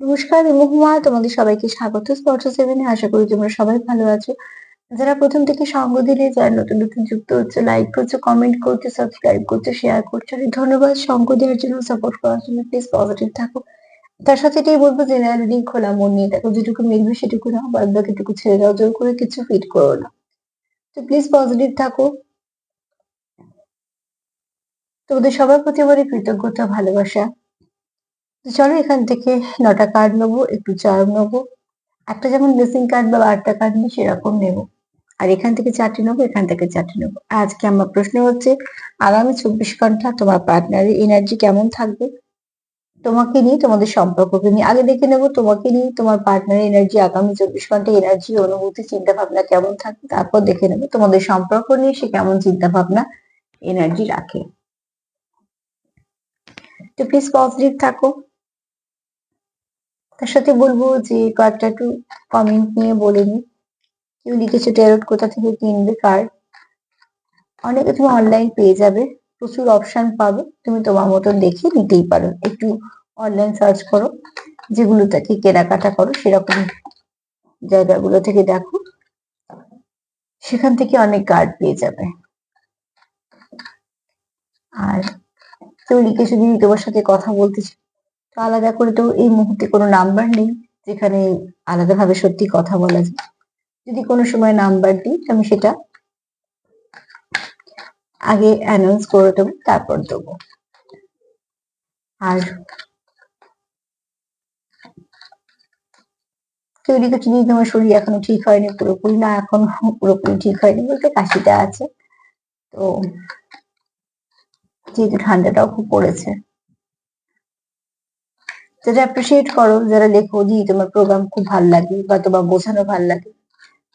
নমস্কার, আমি তোমাদের সবাইকে স্বাগত। স্পর্শ সেভেনে আশা করি তোমরা সবাই ভালো আছো। যারা প্রথম থেকে সঙ্গ দিলে, যারা নতুন নতুন যুক্ত হচ্ছে লাইক করছ কমেন্ট করছ সাবস্ক্রাইব করছ শেয়ার করছ ধন্যবাদ সঙ্গ দেওয়ার জন্য সাপোর্ট করার জন্য প্লিজ পজিটিভ থাকো। তার সাথে এটাই বলব জেনারেল রিডিং খোলা, মন নিয়ে দেখো, যেটুকু মিলবে সেটুকু নাও বাদ বাকিটুকু ছেড়ে দাও, জোর করে কিছু ফিট করো না। তো প্লিজ পজিটিভ থাকো। তোমাদের সবার প্রতি আমার কৃতজ্ঞতা, ভালোবাসা। তো চলো এখান থেকে নটা কার্ড নেব, একটু চার্ম নেব। একটা যেমন ব্লেসিং কার্ড বা বার্তা কার্ড নিই, সেরকম নেব। আর এখান থেকে চারটি নেব, এখান থেকে চারটে নেব। আজকে আমার প্রশ্ন হচ্ছে, আগামী চব্বিশ ঘণ্টা তোমার পার্টনারের এনার্জি কেমন থাকবে? তোমাকে নিয়ে, তোমাদের সম্পর্ককে নিয়ে। আগে দেখে নেব, তোমাকে নিয়ে তোমার পার্টনারের এনার্জি আগামী চব্বিশ ঘণ্টা এনার্জি অনুভূতি চিন্তা ভাবনা কেমন থাকবে তারপর দেখে নেব, তোমাদের সম্পর্ক নিয়ে সে কেমন চিন্তা ভাবনা এনার্জি রাখে। তো প্লিজ পজিটিভ থাকো। তার সাথে বলব যে কয়েকটা একটু কমেন্ট নিয়ে বলে নি কেউ লিখেছে ট্যারোট কোথা থেকে কিনবে কার অনেকে তুমি অনলাইন পেয়ে যাবে, প্রচুর অপশন পাবে। তুমি তোমার মতন দেখে নিতেই পারো। একটু অনলাইন সার্চ করো যেগুলো থেকে কেনাকাটা করো, সেরকম জায়গাগুলো থেকে দেখো। সেখান থেকে অনেক কার্ড পেয়ে যাবে। আর কেউ লিখেছে যদি তোমার সাথে কথা বলতে তো আলাদা করে তো এই মুহূর্তে কোনো নাম্বার নেই, যেখানে আলাদাভাবে সত্যি কথা বলা যায়। যদি কোনো সময় নাম্বার দিই আমি সেটা আগে অ্যানাউন্স করে দেবো, তারপর দেবো। আর কেউ লিখেছে যদি তোমার শরীর এখনও ঠিক হয়নি, পুরোপুরি না এখন পুরোপুরি ঠিক হয়নি বলতে কাশিটা আছে। তো যেহেতু ঠান্ডাটাও খুব পড়েছে। যারা অ্যাপ্রিসিয়েট করো, যারা লেখো দি তোমার প্রোগ্রাম খুব ভালো লাগে বা তোমার বোঝানো ভালো লাগে।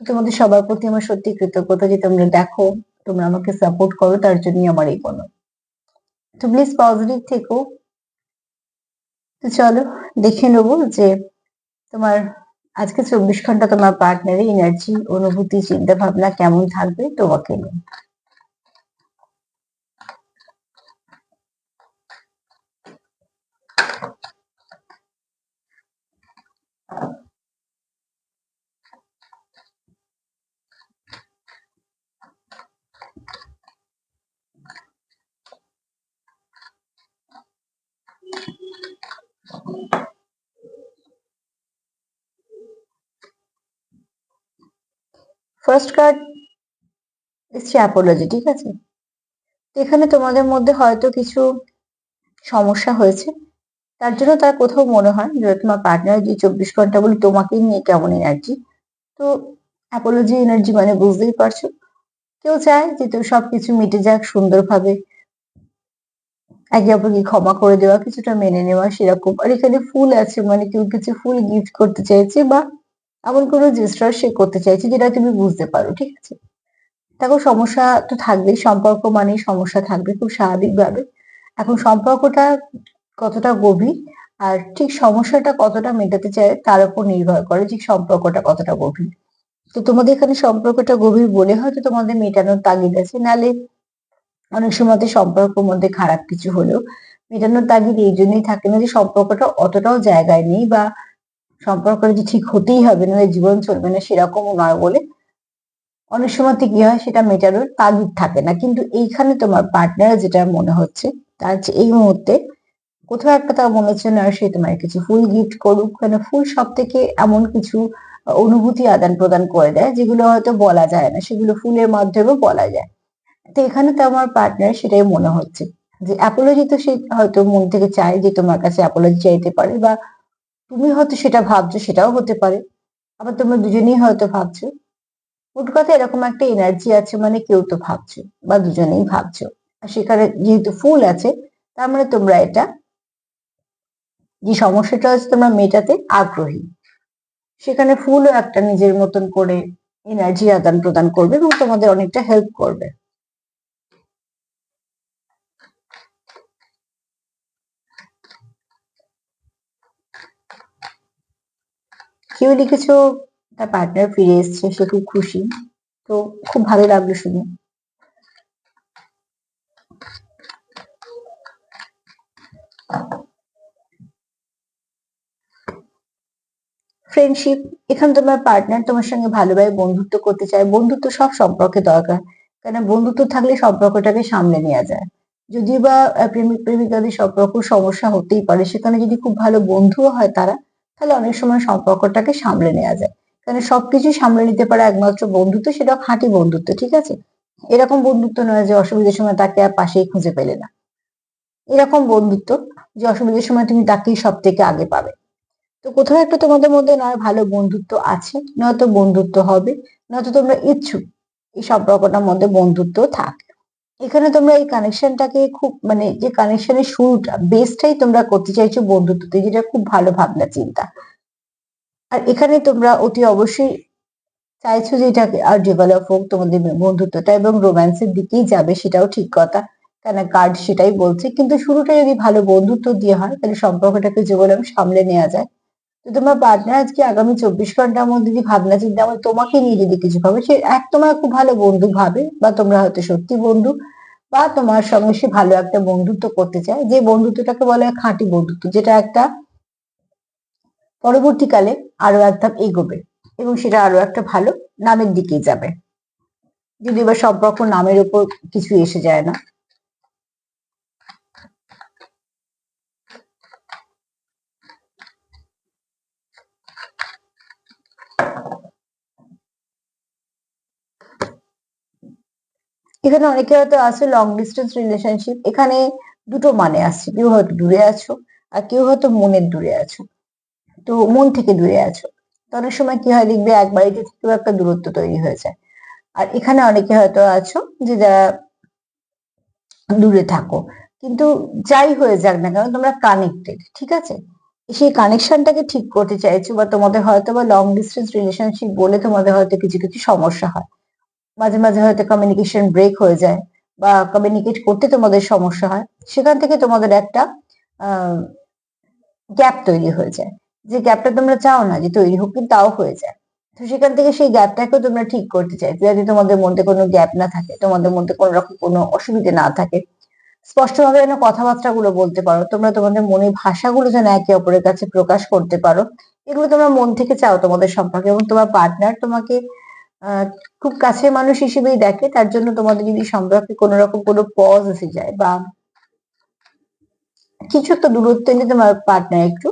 তোমাদের সবার প্রতি আমার সত্যি কৃতজ্ঞতা যে তোমরা দেখো, তোমরা আমাকে সাপোর্ট করো, তার জন্যই আমার এই কোনো তো প্লিজ পজিটিভ থেকো। তো চলো, দেখে নেব যে তোমার আজকে চব্বিশ ঘণ্টা তোমার পার্টনারের এনার্জি অনুভূতি চিন্তা ভাবনা কেমন থাকবে তোমাকে নিয়ে। ফার্স্ট কার্ড এসছে অ্যাপোলজি ঠিক আছে? এখানে তোমাদের মধ্যে হয়তো কিছু সমস্যা হয়েছে। তার জন্য তার কোথাও মনে হয় যে তোমার পার্টনার যে চব্বিশ ঘণ্টা বলি তোমাকেই নিয়ে কেমন এনার্জি তো অ্যাপোলজি এনার্জি মানে বুঝতেই পারছ। কেউ চায় যে তো সবকিছু মিটে যাক সুন্দরভাবে। একে অপরকে ক্ষমা করে দেওয়া, কিছুটা মেনে নেওয়া সেরকম। আর এখানে ফুল আছে মানে কেউ কিছু ফুল গিফট করতে চাইছে বা এমন কোনো জেস্টার সে করতে চাইছে যেটা তুমি বুঝতে পারো, ঠিক আছে? দেখো, সমস্যা তো থাকবেই, সম্পর্ক মানেই সমস্যা থাকবে খুব স্বাভাবিকভাবে। এখন সম্পর্কটা কতটা গভীর আর ঠিক সমস্যাটা কতটা মেটাতে চায় তার উপর নির্ভর করে যে সম্পর্কটা কতটা গভীর। তো তোমাদের এখানে সম্পর্কটা গভীর বলে হয়তো তোমাদের মেটানোর তাগিদ আছে, নালে অনেক সময় সম্পর্কের মধ্যে খারাপ কিছু হলেও মেটানোর তাগিদ এই জন্যই থাকে না যে সম্পর্কটা অতটাও জায়গায় নেই বা সম্পর্কটা যে ঠিক হতেই হবে না, জীবন চলবে না সেরকমও নয় বলে অনেক সময় কি হয় সেটা মেটানোর তাগিদ থাকে না। কিন্তু এইখানে তোমার পার্টনার যেটা মনে হচ্ছে, তার এই মুহূর্তে কোথাও একটা তার মনে হচ্ছে না সে তোমার কিছু ফুল গিফট করুক কেন ফুল সব থেকে এমন কিছু অনুভূতি আদান প্রদান করে দেয় যেগুলো হয়তো বলা যায় না, সেগুলো ফুলের মাধ্যমে বলা যায়। তো এখানে তো আমার পার্টনার সেটাই মনে হচ্ছে যে অ্যাপোলজি তো সে হয়তো মন থেকে চায় যে তোমার কাছে অ্যাপোলজি চাইতে পারে বা তুমি হয়তো সেটা ভাবছ সেটাও হতে পারে। আবার তোমরা দুজনেই হয়তো ভাবছ। মোট কথা এরকম একটা এনার্জি আছে মানে কেউ তো ভাবছ বা দুজনেই ভাবছ। আর সেখানে যেহেতু ফুল আছে তার মানে তোমরা এটা যে সমস্যাটা হচ্ছে তোমরা মেটাতে আগ্রহী। সেখানে ফুলও একটা নিজের মতন করে এনার্জি আদান প্রদান করবে এবং তোমাদের অনেকটা হেল্প করবে। কেউ লিখেছো তার পার্টনার ফিরে এসছে, সে খুব খুশি। তো খুব ভালো লাগল শুনে। ফ্রেন্ডশিপ এখানে তোমার পার্টনার তোমার সঙ্গে ভালোভাবে বন্ধুত্ব করতে চায়। বন্ধুত্ব সব সম্পর্কে দরকার। কারণ বন্ধুত্ব থাকলে সম্পর্কটাকে সামলে নেওয়া যায়। যদিও বা প্রেমিক প্রেমিকাদের সম্পর্ক সমস্যা হতেই পারে। সেখানে যদি খুব ভালো বন্ধুও হয় তারা তাহলে অনেক সময় সম্পর্কটাকে সামলে নেওয়া যায়। কারণ সবকিছু সামলে নিতে পারে একমাত্র বন্ধুত্ব সেটা খাঁটি বন্ধুত্ব, ঠিক আছে? এরকম বন্ধুত্ব নয় যে অসুবিধার সময় তাকে আর পাশেই খুঁজে পেলে না। এরকম বন্ধুত্ব যে অসুবিধার সময় তুমি তাকেই সব থেকে আগে পাবে। তো কোথাও একটা তোমাদের মধ্যে নয় ভালো বন্ধুত্ব আছে, নয়তো বন্ধুত্ব হবে, নয়তো তোমরা ইচ্ছুক এই সম্পর্কটার মধ্যে বন্ধুত্ব থাক। এখানে তোমরা এই কানেকশনটাকে খুব মানে যে কানেকশনের শুরুটা বেসটাই তোমরা করতে চাইছো বন্ধুত্বতে, যেটা খুব ভালো ভাবনা, চিন্তা। আর এখানে তোমরা অতি অবশ্যই চাইছো যে এটাকে আর ডেভেলপ হোক তোমাদের বন্ধুত্বটা এবং রোম্যান্সের দিকেই যাবে, সেটাও ঠিক কথা। কেন কার্ড সেটাই বলছে। কিন্তু শুরুটা যদি ভালো বন্ধুত্ব দিয়ে হয়, তাহলে সম্পর্কটাকে যে বললাম সামলে নেওয়া যায়। তো তোমার পার্টনার আজকে আগামী চব্বিশ ঘণ্টার মধ্যে যদি ভাবনা চিন্তা, আমার তোমাকে নিয়ে যদি কিছু ভাবে, সে এক তোমার খুব ভালো বন্ধু ভাবে, বা তোমরা হয়তো সত্যি বন্ধু, বা তোমার সঙ্গে সে ভালো একটা বন্ধুত্ব করতে চায়, যে বন্ধুত্বটাকে বলে খাঁটি বন্ধুত্ব, যেটা একটা পরবর্তীকালে আরও এক ধাপ এগোবে, এবং সেটা আরও একটা ভালো নামের দিকে যাবে। যদি বা সম্পর্ক নামের উপর কিছু এসে যায় না এখানে অনেকে হয়তো আছে লং ডিস্টেন্স রিলেশনশিপ এখানে দুটো মানে আসছে কেউ হয়তো দূরে আছো আর কেউ হয়তো মনের দূরে আছো। তো মন থেকে দূরে আছো। তো অনেক সময় কি হয় দেখবে এক বাড়িতে থেকেও একটা দূরত্ব তৈরি হয়ে যায়। আর এখানে অনেকে হয়তো আছো যে যারা দূরে থাকো। কিন্তু যাই হয়ে যাক না কেন তোমরা কানেক্টেড ঠিক আছে? সেই কানেকশনটাকে ঠিক করতে চাইছো বা তোমাদের হয়তো বা লং ডিস্টেন্স রিলেশনশিপ বলে তোমাদের হয়তো কিছু কিছু সমস্যা হয়। মাঝে মাঝে হয়তো কমিউনিকেশন ব্রেক হয়ে যায় বা কমিউনিকেট করতে তোমাদের সমস্যা হয়, সেখান থেকে তোমাদের একটা গ্যাপ তৈরি হয়ে যায়। যে গ্যাপটা তোমরা চাও না যে তৈরি হোক, কিন্তু তাও হয়ে যায়। তো সেখান থেকে সেই গ্যাপটাকেও তোমরা ঠিক করতে চাই যাতে তোমাদের মধ্যে কোনো গ্যাপ না থাকে, তোমাদের মধ্যে কোনো রকম কোনো অসুবিধে না থাকে, স্পষ্টভাবে যেন কথাবার্তা গুলো বলতে পারো, তোমরা তোমাদের মনের ভাষাগুলো যেন একে অপরের কাছে প্রকাশ করতে পারো, এগুলো তোমরা মন থেকে চাও তোমাদের সম্পর্কে এবং তোমার পার্টনার তোমাকে খুব কাছের মানুষ হিসেবেই দেখে, তার জন্য তোমাদের যদি সম্পর্কে কোনো রকম কোনো পজ এসে যায় বা কিছু একটা দূরত্ব এলে তোমার পার্টনার একটু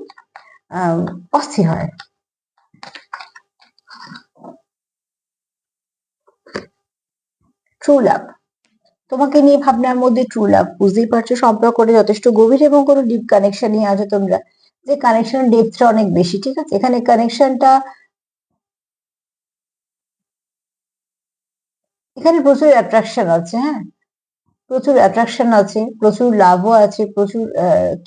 অস্থির হয় ট্রু লাভ তোমাকে নিয়ে ভাবনার মধ্যে ট্রু লাভ বুঝতেই পারছ সম্পর্ক করে যথেষ্ট গভীর এবং কোনো ডিপ কানেকশন নিয়ে আছো তোমরা। যে কানেকশন ডেপথটা অনেক বেশি, ঠিক আছে? এখানে কানেকশনটা এখানে প্রচুর অ্যাট্রাকশন আছে হ্যাঁ? প্রচুর অ্যাট্রাকশন আছে, প্রচুর লাভও আছে, প্রচুর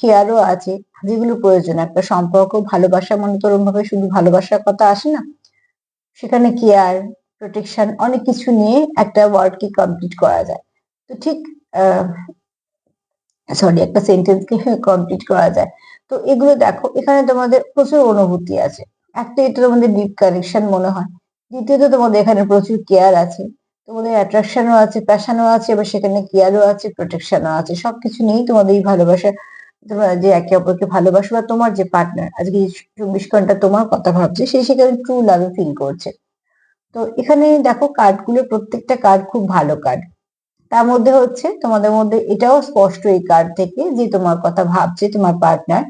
কেয়ারও আছে। যেগুলো প্রয়োজন, একটা সম্পর্ক, ভালোবাসা, মনে তো ভাবে শুধু ভালোবাসার কথা আসে না? সেখানে কেয়ার প্রোটেকশন অনেক কিছু নিয়ে একটা ওয়ার্ডকে কমপ্লিট করা যায়। তো ঠিক সরি একটা সেন্টেন্সকে কমপ্লিট করা যায়। তো এগুলো দেখো, এখানে তোমাদের প্রচুর অনুভূতি আছে। একটা, এটা তোমাদের ডিপ কানেকশন মনে হয়। দ্বিতীয়ত, তোমাদের এখানে প্রচুর কেয়ার আছে। তোমাদের অ্যাট্রাকশনও আছে প্যাশনও আছে, এবার সেখানে কেয়ারও আছে প্রোটেকশনও আছে, সবকিছু নিয়েই তোমাদের এই ভালোবাসা, তোমরা যে একে অপরকে ভালোবাসো বা তোমার যে পার্টনার আজকে চব্বিশ ঘণ্টা তোমার কথা ভাবছে, সে সেখানে ট্রু লাভে ফিল করছে। তো এখানে দেখো কার্ডগুলো প্রত্যেকটা কার্ড খুব ভালো কার্ড তার মধ্যে হচ্ছে, তোমাদের মধ্যে এটাও স্পষ্ট এই কার্ড থেকে যে তোমার কথা ভাবছে, তোমার পার্টনার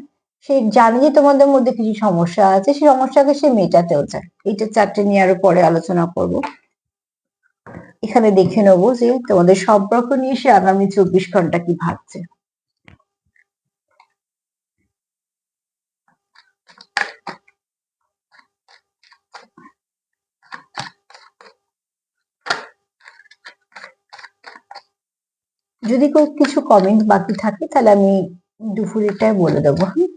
সে জানে যে তোমাদের মধ্যে কিছু সমস্যা আছে, সেই সমস্যাকে সে মেটাতেও চায়। এইটা চারটে নিয়ে আরও পরে আলোচনা করব। এখানে দেখে নেব যে তোমাদের সম্পর্ক নিয়ে সে আগামী চব্বিশ ঘণ্টা কি ভাবছে। যদি কেউ কিছু কমেন্ট বাকি থাকে, তাহলে আমি দুপুরেরটাই বলে দেবো হ্যাঁ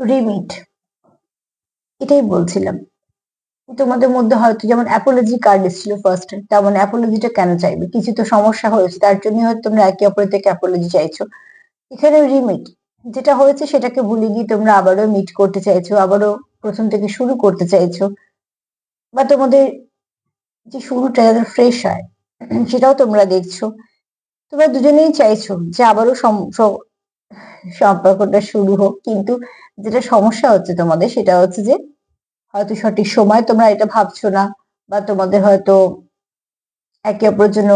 রিমিট এটাই বলছিলাম। তোমাদের মধ্যে হয়তো যেমন অ্যাপোলজি কার্ড এসেছিল ফার্স্ট তেমন অ্যাপোলজিটা কেন চাইবে? কিছু তো সমস্যা হয়েছে, তার জন্য হয়তো তোমরা একে অপরের থেকে অ্যাপোলজি চাইছো। এখানে রিমিট যেটা হয়েছে সেটাকে ভুলে গিয়ে তোমরা আবারও মিট করতে চাইছো, আবারও প্রথম থেকে শুরু করতে চাইছো। বা তোমাদের যে শুরুটা যাদের ফ্রেশ হয়, সেটাও তোমরা দেখছ। তোমরা দুজনেই চাইছো যে আবারও সম্পর্কটা শুরু হোক। কিন্তু যেটা সমস্যা হচ্ছে তোমাদের, সেটা হচ্ছে যে হয়তো সঠিক সময় তোমরা এটা ভাবছ না বা তোমাদের হয়তো একে অপরের জন্য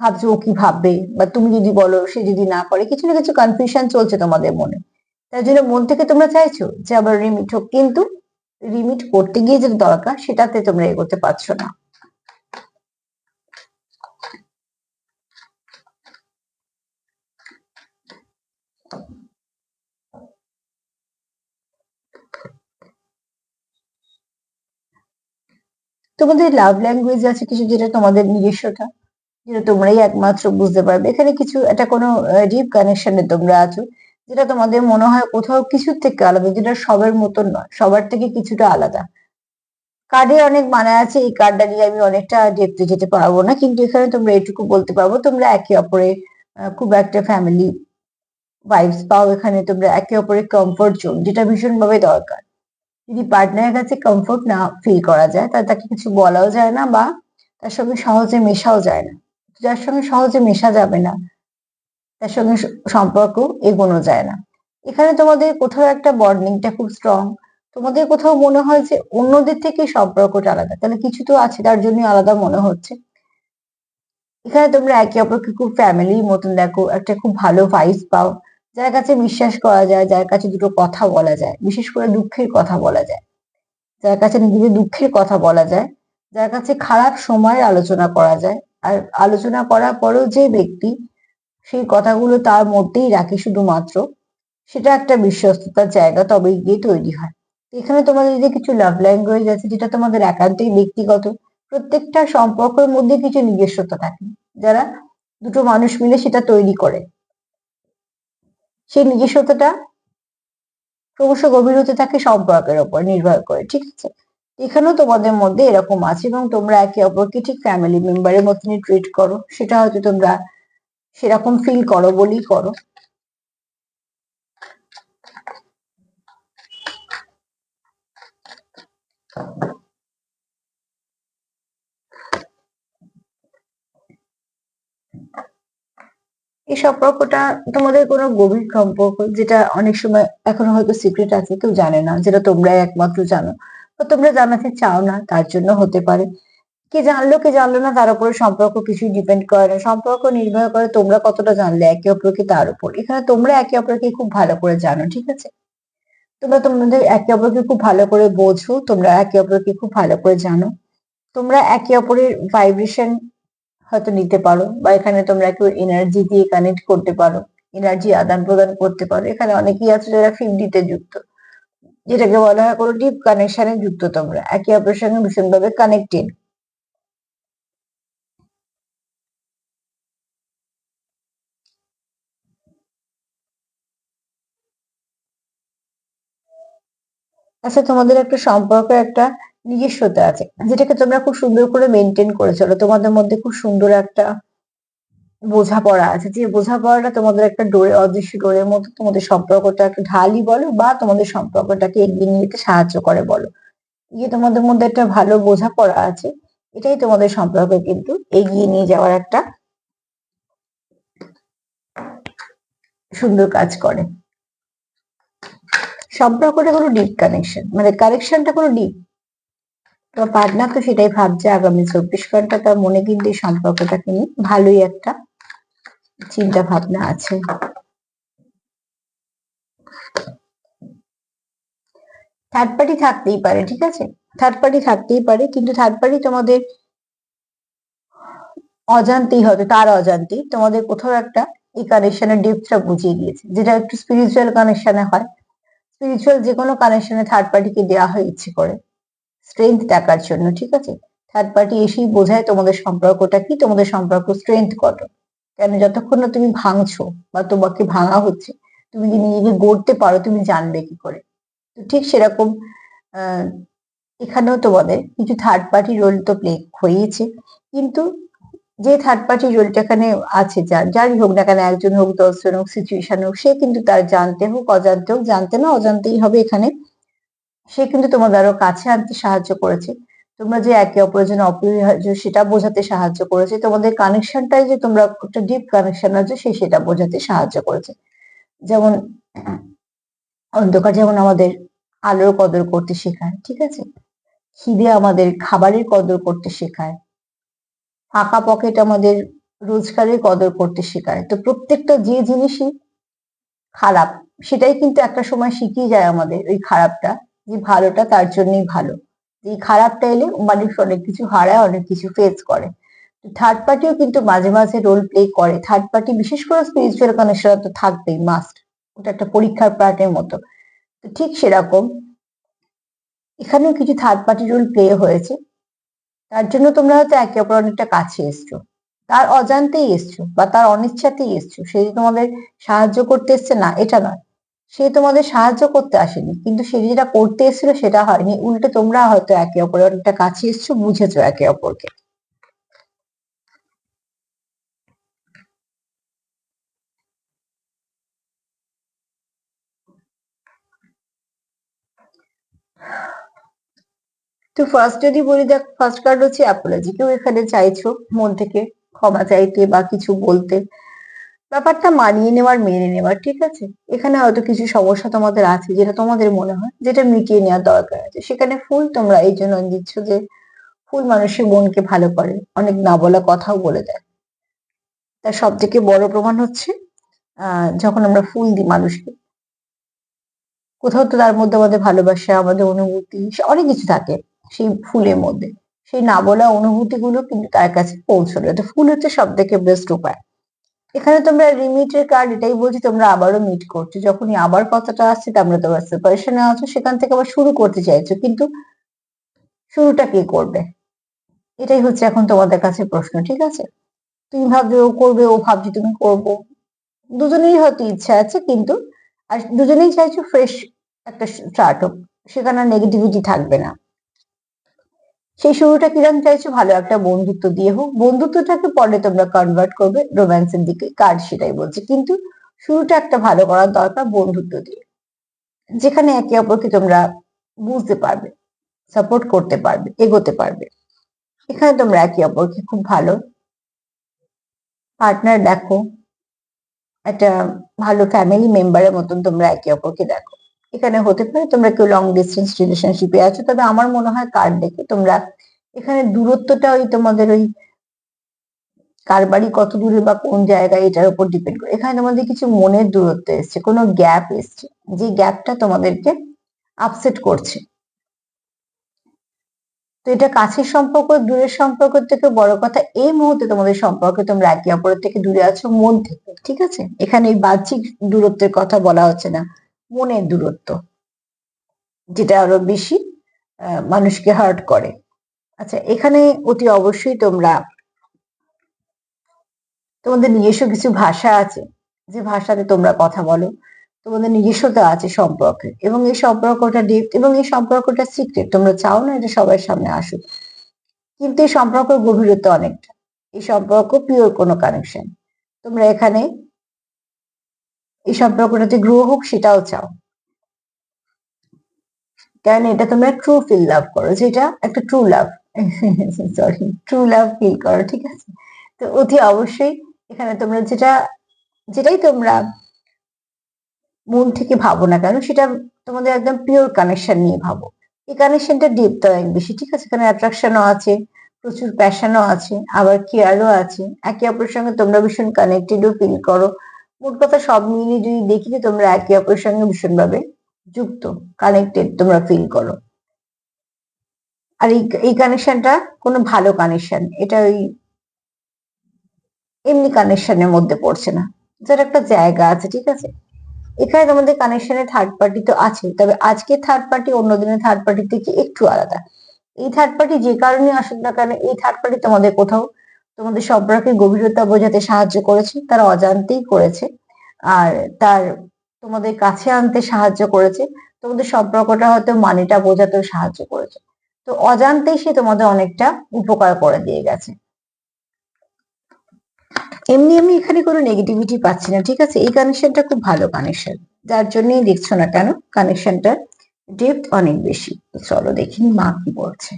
ভাবছ ও কি ভাববে বা তুমি যদি বলো সে যদি না করে, কিছু না কিছু কনফিউশন চলছে তোমাদের মনে। তার জন্য মন থেকে তোমরা চাইছো যে আবার রিমিট হোক, কিন্তু রিমিট করতে গিয়ে যেটা দরকার, সেটাতে তোমরা এগোতে পারছ না। তোমাদের লাভ ল্যাঙ্গুয়েজ আছে কিছু যেটা তোমাদের নিজস্বতা যেটা তোমরাই একমাত্র বুঝতে পারবে। এখানে কিছু, একটা কোনো ডিপ কানেকশনে তোমরা আছো, যেটা তোমাদের মনে হয় কোথাও কিছুর থেকে আলাদা, যেটা সবার মতন নয়, সবার থেকে কিছুটা আলাদা। কার্ডের অনেক মানে আছে, এই কার্ডটা নিয়ে আমি অনেকটা ডেপতে যেতে পারব না, কিন্তু এখানে তোমরা এটুকু বলতে পারব, তোমরা একে অপরে খুব একটা ফ্যামিলি ভাইবস পাও এখানে, তোমরা একে অপরের কমফোর্ট জোন যেটা ভীষণভাবে দরকার। যদি পার্টনারের কাছে কমফোর্ট না ফিল করা যায়, তাহলে তাকে কিছু বলাও যায় না বা তার সঙ্গে সহজে মেশাও যায় না। যার সঙ্গে সহজে মেশা যাবে না, তার সঙ্গে সম্পর্ক এগোনো যায় না। এখানে তোমাদের কোথাও একটা বন্ডিংটা খুব স্ট্রং তোমাদের কোথাও মনে হয় যে অন্যদের থেকে সম্পর্কটা আলাদা, তাহলে কিছু তো আছে, তার জন্য আলাদা মনে হচ্ছে। এখানে তোমরা একে অপরকে খুব ফ্যামিলির মতন দেখো, একটা খুব ভালো ভাইস পাও। যার কাছে বিশ্বাস করা যায়, যার কাছে দুটো কথা বলা যায়, বিশেষ করে দুঃখের কথা বলা যায়। যার কাছে নিজেদের দুঃখের কথা বলা যায়, যার কাছে খারাপ সময়ের আলোচনা করা যায়, আর আলোচনা করার পরেও যে ব্যক্তি সেই কথাগুলো তার মধ্যেই রাখে শুধুমাত্র, সেটা একটা বিশ্বস্ততার জায়গা তবেই গিয়ে তৈরি হয়। এখানে তোমাদের যে কিছু লাভ ল্যাঙ্গুয়েজ আছে, যেটা তোমাদের একান্তই ব্যক্তিগত, প্রত্যেকটা সম্পর্কের মধ্যে কিছু নিজস্বতা থাকে, যারা দুটো মানুষ মিলে সেটা তৈরি করে। সেই নিজস্বতাটা ক্রমশ গভীর হতে থাকে সম্পর্কের ওপর নির্ভর করে, ঠিক আছে? এখানেও তোমাদের মধ্যে এরকম আছে এবং তোমরা একে অপরকে ঠিক ফ্যামিলি মেম্বারের মতনই ট্রিট করো। সেটা হয়তো তোমরা সেরকম ফিল করো বলেই করো। এই সম্পর্কটা তোমাদের কোনো গভীর সম্পর্ক যেটা অনেক সময় এখনও হয়তো সিক্রেট আছে, কেউ জানে না যেটা তোমরাই একমাত্র জানো বা তোমরা জানাতে চাও না তার জন্য হতে পারে। কে জানলো কে জানলো না তার উপরে সম্পর্ক কিছুই ডিপেন্ড করে না। সম্পর্ক নির্ভর করে তোমরা কতটা জানলে একে অপরকে তার উপর। এখানে তোমরা একে অপরকে খুব ভালো করে জানো, ঠিক আছে? তোমরা তোমাদের একে অপরকে খুব ভালো করে বোঝো, তোমরা একে অপরকে খুব ভালো করে জানো। তোমরা একে অপরের ভাইব্রেশন হয়তো নিতে পারো বা এখানে তোমরা কেউ এনার্জি দিয়ে কানেক্ট করতে পারো এনার্জি আদান প্রদান করতে পারো। এখানে অনেকেই আছে যারা ফিফটিতে যুক্ত, যেটাকে বলা হয় কোনো ডিপ কানেকশনে যুক্ত তোমরা। একে অপরের সঙ্গে ভীষণভাবে কানেক্টেড আচ্ছা তোমাদের একটা সম্পর্ক, একটা নিজস্বতা আছে। যেটাকে তোমরা খুব সুন্দর করে মেনটেন করে চলো। তোমাদের মধ্যে খুব সুন্দর একটা বোঝাপড়া আছে। যে বোঝাপড়াটা তোমাদের একটা ডোরে, অদৃশ্য ডোরের মতো তোমাদের সম্পর্কটা একটা ঢালি বলো বা তোমাদের সম্পর্কটাকে এগিয়ে নিয়ে যেতে সাহায্য করে বলো। যে তোমাদের মধ্যে একটা ভালো বোঝাপড়া আছে। এটাই তোমাদের সম্পর্ক কিন্তু এগিয়ে নিয়ে যাওয়ার একটা সুন্দর কাজ করে। সম্পর্কটা কোনো ডিপ কানেকশন মানে কানেকশনটা কোনো ডিপ তো পার্টনার তো সেটাই ভাবছে আগামী চব্বিশ ঘণ্টা তার মনে কিন্তু এই সম্পর্কটাকে নিয়ে ভালোই একটা চিন্তা ভাবনা আছে। থার্ড পার্টি থাকতেই পারে, ঠিক আছে? থার্ড পার্টি থাকতেই পারে, কিন্তু থার্ড পার্টি তোমাদের অজান্তেই হয়তো তার অজান্তেই তোমাদের কোথাও একটা এই কানেকশনের ডিপটা বুঝিয়ে দিয়েছে, যেটা একটু স্পিরিচুয়াল কানেকশনে হয়। স্পিরিচুয়াল যে কোনো কানেকশনে থার্ড পার্টিকে দেওয়া হয় ইচ্ছে করে। স্ট্রেংথ দেখার জন্য, ঠিক আছে? থার্ড পার্টি এসেই বোঝায় তোমাদের সম্পর্কটা কি, তোমাদের সম্পর্ক স্ট্রেংথ কত। কেন যতক্ষণ না তুমি ভাঙছো বা তোমাকে ভাঙা হচ্ছে, তুমি যে নিজেকে গড়তে পারো, তুমি জানবে কি করে। তো ঠিক সেরকম এখানেও তোমাদের কিছু থার্ড পার্টি রোল তো প্লে হয়েইছে কিন্তু যে থার্ড পার্টি রোলটা এখানে আছে যার যারই হোক না কেন, একজন হোক, দশজন হোক সিচুয়েশন হোক, সে কিন্তু তার জানতে হোক, অজান্তে হোক, জানতে না, অজান্তেই হবে এখানে। সে কিন্তু তোমাদের আরও কাছে আনতে সাহায্য করেছে। তোমরা যে একে অপরের জন্য অপরিহার্য, সেটা বোঝাতে সাহায্য করেছে। তোমাদের কানেকশনটাই যে তোমরা একটা ডিপ কানেকশন আছে, সে সেটা বোঝাতে সাহায্য করেছে। যেমন, অন্ধকার যেমন আমাদের আলোর কদর করতে শেখায়, ঠিক আছে? খিদে আমাদের খাবারের কদর করতে শেখায়। ফাঁকা পকেট আমাদের রোজগারের কদর করতে শেখায়। তো প্রত্যেকটা যে জিনিসই খারাপ, সেটাই কিন্তু একটা সময় শিখিয়ে যায় আমাদের ওই খারাপটা। যে ভালোটা তার জন্যই ভালো। এই খারাপটা এলে মানুষ অনেক কিছু হারায়, অনেক কিছু ফেস করে। থার্ড পার্টিও কিন্তু মাঝে মাঝে রোল প্লে করে। থার্ড পার্টি বিশেষ করে স্পিরিচুয়াল কানেকশন তো থাকবেই মাস্ট ওটা একটা পরীক্ষার পার্টের মতো। তো ঠিক সেরকম। এখানেও কিছু থার্ড পার্টি রোল প্লে হয়েছে। তার জন্য তোমরা হয়তো একে অপর অনেকটা কাছে এসছো। তার অজান্তেই এসছো বা তার অনিচ্ছাতেই এসছো। সে তোমাদের সাহায্য করতে এসছে না, এটা নয়। সে তোমাদের সাহায্য করতে আসেনি। কিন্তু সে যেটা করতে এসেছিল সেটা হয়নি। উল্টে তোমরা হয়তো একে অপরের অনেকটা কাছে এসছো, বুঝেছ একে অপরকে। তো ফার্স্ট যদি বলি, দেখ ফার্স্ট কার্ড হচ্ছে অ্যাপোলজি কেউ এখানে চাইছো মন থেকে ক্ষমা চাইতে বা কিছু বলতে। ব্যাপারটা মানিয়ে নেওয়ার, মেনে নেওয়ার, ঠিক আছে? এখানে হয়তো কিছু সমস্যা তোমাদের আছে, যেটা তোমাদের মনে হয়, যেটা মিটিয়ে নেওয়ার দরকার আছে। সেখানে ফুল তোমরা এই জন্য দিচ্ছ যে, ফুল মানুষের মনকে ভালো করে, অনেক না বলা কথাও বলে দেয়। তার সব থেকে বড় প্রমাণ হচ্ছে যখন আমরা ফুল দিই মানুষকে, কোথাও তো তার মধ্যে আমাদের ভালোবাসা, আমাদের অনুভূতি অনেক কিছু থাকে সেই ফুলের মধ্যে। সেই না বলা অনুভূতি গুলো কিন্তু তার কাছে পৌঁছলো। তো ফুল হচ্ছে সব থেকে বেস্ট উপায়। এখানে তোমরা রিমিটের কার্ড এটাই বলছি, তোমরা আবারও মিট করছ। যখনই আবার কথাটা আসছে, তোমরা তোমরা সেপারেশনে আছো, সেখান থেকে আবার শুরু করতে চাইছো। কিন্তু শুরুটা কে করবে? এটাই হচ্ছে এখন তোমাদের কাছে প্রশ্ন, ঠিক আছে? তুমি ভাবছ ও করবে, ও ভাবছি তুমি করব। দুজনেরই হয়তো ইচ্ছা আছে, কিন্তু আর দুজনেই চাইছো ফ্রেশ একটা স্টার্ট হোক। সেখানে নেগেটিভিটি থাকবে না। সেই শুরুটা কিরম চাইছো? ভালো একটা বন্ধুত্ব দিয়ে হোক। বন্ধুত্বটাকে পরে তোমরা কনভার্ট করবে রোম্যান্সের দিকে। কার্ড সেটাই বলছে। কিন্তু শুরুটা একটা ভালো করার দরকার বন্ধুত্ব দিয়ে। যেখানে একে অপরকে তোমরা বুঝতে পারবে সাপোর্ট করতে পারবে, এগোতে পারবে। এখানে তোমরা একে অপরকে খুব ভালো পার্টনার দেখো। একটা ভালো ফ্যামিলি মেম্বারের মতন তোমরা একে অপরকে দেখো। এখানে হতে পারে, তোমরা কেউ লং ডিস্টেন্স রিলেশনশিপে আছো, তবে আমার মনে হয় কার্ড দেখে তোমরা এখানে দূরত্বটা ওই তোমাদের ওই কার বাড়ি কত দূরে বা কোন জায়গায় এটার উপর ডিপেন্ড করে। এখানে তোমাদের কিছু মনের দূরত্ব এসছে, কোনো গ্যাপ এসছে, যে গ্যাপটা তোমাদেরকে আপসেট করছে। তো এটা কাছের সম্পর্ক, দূরের সম্পর্ক থেকে বড় কথা, এই মুহূর্তে তোমাদের সম্পর্কে তোমরা একে অপরের থেকে দূরে আছো মন থেকে ঠিক আছে? এখানে এই বাহ্যিক দূরত্বের কথা বলা হচ্ছে না। মনের দূরত্ব, যেটা আরও বেশি মানুষকে হার্ট করে। আচ্ছা এখানে অতি অবশ্যই তোমরা, তোমাদের নিজস্ব কিছু ভাষা আছে, যে ভাষাতে তোমরা কথা বলো, তোমাদের নিজস্বতা আছে সম্পর্কে, এবং এই সম্পর্কটা ডিপ এবং এই সম্পর্কটা সিক্রেট তোমরা চাও না এটা সবার সামনে আসুক। কিন্তু এই সম্পর্ক গভীরতা অনেকটা, এই সম্পর্ক পিওর কোনো কানেকশন তোমরা এখানে এই সম্পর্কটাতে গ্রো হোক, সেটাও চাও। কারণ এটা তোমরা ট্রু ফিল লাভ করো যেটা একটা true love sorry true love feel করো, ঠিক আছে? তো অতি অবশ্যই এখানে তোমরা যেটা, যেটাই তোমরা মন থেকে ভাবো না কেন, সেটা তোমাদের একদম পিওর কানেকশন নিয়ে ভাবো। এই কানেকশনটা ডিপ তো অনেক বেশি, ঠিক আছে? এখানে অ্যাট্রাকশনও আছে, প্রচুর প্যাশনও আছে, আবার কেয়ারও আছে। একে অপরের সঙ্গে তোমরা ভীষণ কানেক্টেডও ফিল করো। মোট কথা সব মিলিয়ে যদি দেখি যে তোমরা একে অপরের সঙ্গে ভীষণভাবে যুক্ত কানেক্টেড তোমরা ফিল করো। আর এই কানেকশনটা কোনো ভালো কানেকশন এটা ওই এমনি কানেকশনের মধ্যে পড়ছে না। যার একটা জায়গা আছে, ঠিক আছে? এখানে তোমাদের কানেকশনে থার্ড পার্টি তো আছে, তবে আজকে থার্ড পার্টি অন্য দিনের থার্ড পার্টি থেকে একটু আলাদা। এই থার্ড পার্টি যে কারণে আসুক না কেন, এই থার্ড পার্টি তোমাদের কোথাও তোমাদের সম্পর্কে গভীরতা বোঝাতে সাহায্য করেছে, তারা অজান্তেই করেছে। আর তার তোমাদের কাছে আনতে সাহায্য করেছে। তোমাদের সম্পর্কটা হয়তো মানেটা বোঝাতেও সাহায্য করেছে। তো অজান্তেই সে তোমাদের অনেকটা উপকার করে দিয়ে গেছে। এমনি আমি এখানে কোনো নেগেটিভিটি পাচ্ছি না, ঠিক আছে? এই কানেকশনটা খুব ভালো কানেকশন যার জন্যই দেখছ না কেন? কানেকশনটার ডেপথ অনেক বেশি। চলো দেখিনি মা কি বলছে।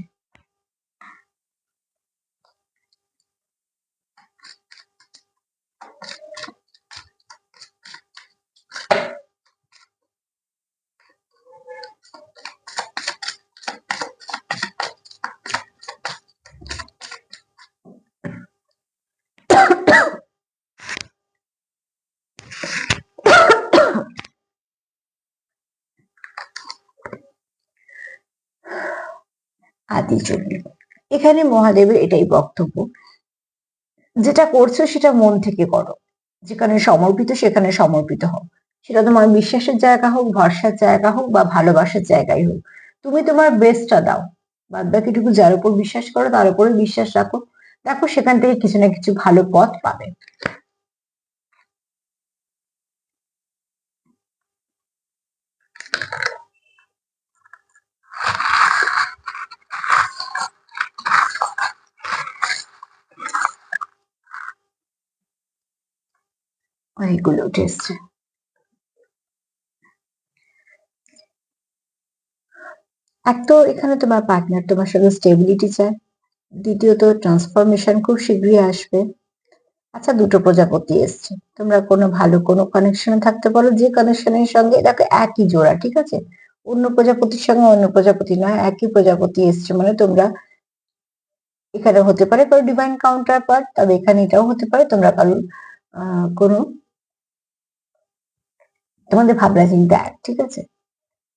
জন্য এখানে মহাদেবের এটাই বক্তব্য। যেটা করছ সেটা মন থেকে করো। যেখানে সমর্পিত সেখানে সমর্পিত হও। সেটা তোমার বিশ্বাসের জায়গা হোক, ভরসার জায়গা হোক বা ভালোবাসার জায়গায় হোক। তুমি তোমার বেস্টটা দাও। বাদ বাকিটুকু যার উপর বিশ্বাস করো তার উপরে বিশ্বাস রাখো। দেখো সেখান থেকে কিছু না কিছু ভালো পথ পাবে। অনেকগুলো উঠে এক তো এখানে তোমার পার্টনার তোমার সঙ্গে স্টেবিলিটি চায়। দ্বিতীয়ত ট্রান্সফরমেশন খুব শীঘ্রই আসবে। আচ্ছা দুটো প্রজাপতি এসছে। তোমরা কোনো ভালো কোনো কানেকশনে থাকতে পারো, যে কানেকশনের সঙ্গে দেখো একই জোড়া, ঠিক আছে? অন্য প্রজাপতির সঙ্গে অন্য প্রজাপতি নয়, একই প্রজাপতি এসছে মানে তোমরা এখানে হতে পারে কারও ডিভাইন কাউন্টার পার্ট তবে এখানে এটাও হতে পারে তোমরা কারোর কোনো তোমাদের ভাবনা চিন্তা এক, ঠিক আছে?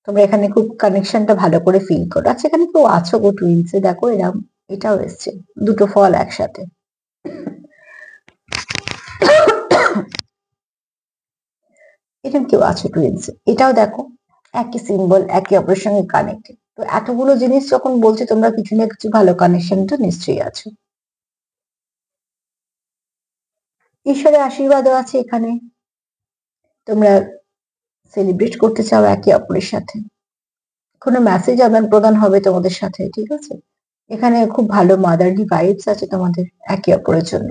তোমরা এখানে খুব কানেকশনটা ভালো করে ফিল করো। আচ্ছা এখানে কেউ আছো গো টুইন্সে দেখো এরকম এটাও এসছে, দুটো ফল একসাথে। এরকম কেউ আছো টুইন্সে এটাও দেখো, একই সিম্বল একে অপরের সঙ্গে কানেক্টেড তো এতগুলো জিনিস যখন বলছে, তোমরা কিছু না কিছু ভালো কানেকশন তো নিশ্চয়ই আছো। ঈশ্বরের আশীর্বাদও আছে এখানে। তোমরা সেলিব্রেট করতে চাও একে অপরের সাথে। কোনো মেসেজ আদান প্রদান হবে তোমাদের সাথে, ঠিক আছে? এখানে খুব ভালো মাদারলি ভাইবস আছে তোমাদের একে অপরের জন্য।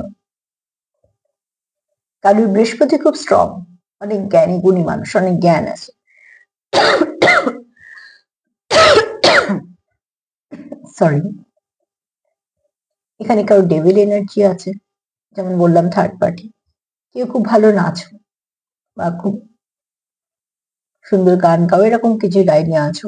কারণ বৃহস্পতি খুব স্ট্রং অনেক জ্ঞানী, গুণী মানুষ, অনেক জ্ঞান আছে। সরি এখানে কারও ডেভিল এনার্জি আছে, যেমন বললাম থার্ড পার্টি কেউ খুব ভালো নাচ, বা খুব সুন্দর গান গাও, এরকম কিছু লাইনে আছো?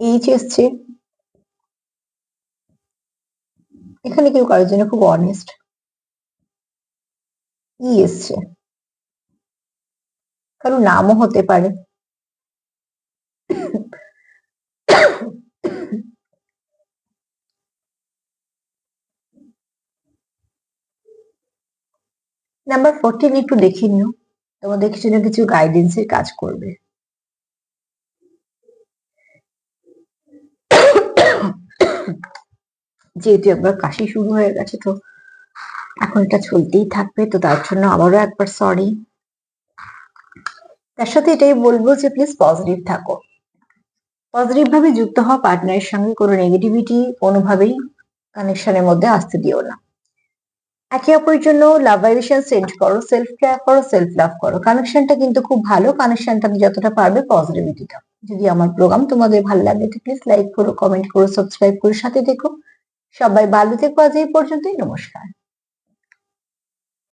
এইচ এসছে এখানে কেউ কারোর জন্য খুব অনেস্ট ই এসছে কারও নামও হতে পারে। নাম্বার ফোরটিন একটু দেখে নিও। তোমাদের কিছু না কিছু গাইডেন্সের কাজ করবে। যেহেতু একবার কাশি শুরু হয়ে গেছে তো এখন এটা চলতেই থাকবে, তো তার জন্য আবারও একবার সরি তার সাথে এটাই বলব যে প্লিজ পজিটিভ থাকো। পজিটিভ ভাবে যুক্ত হওয়া পার্টনারের সঙ্গে কোনো নেগেটিভিটি কোনোভাবেই কানেকশনের মধ্যে আসতে দিও না। একে অপরের জন্য লাভ ভাইব্রেশন সেন্ড করো সেলফ কেয়ার করো সেলফ লাভ করো। কানেকশনটা কিন্তু খুব ভালো। কানেকশনটা যতটা পারবে পজিটিভিটি দাও। যদি আমার প্রোগ্রাম তোমাদের ভালো লাগে তো প্লিজ লাইক করো কমেন্ট করো সাবস্ক্রাইব করো, সাথে দেখো। সবাই ভালো থেকো আজ এই পর্যন্তই। নমস্কার।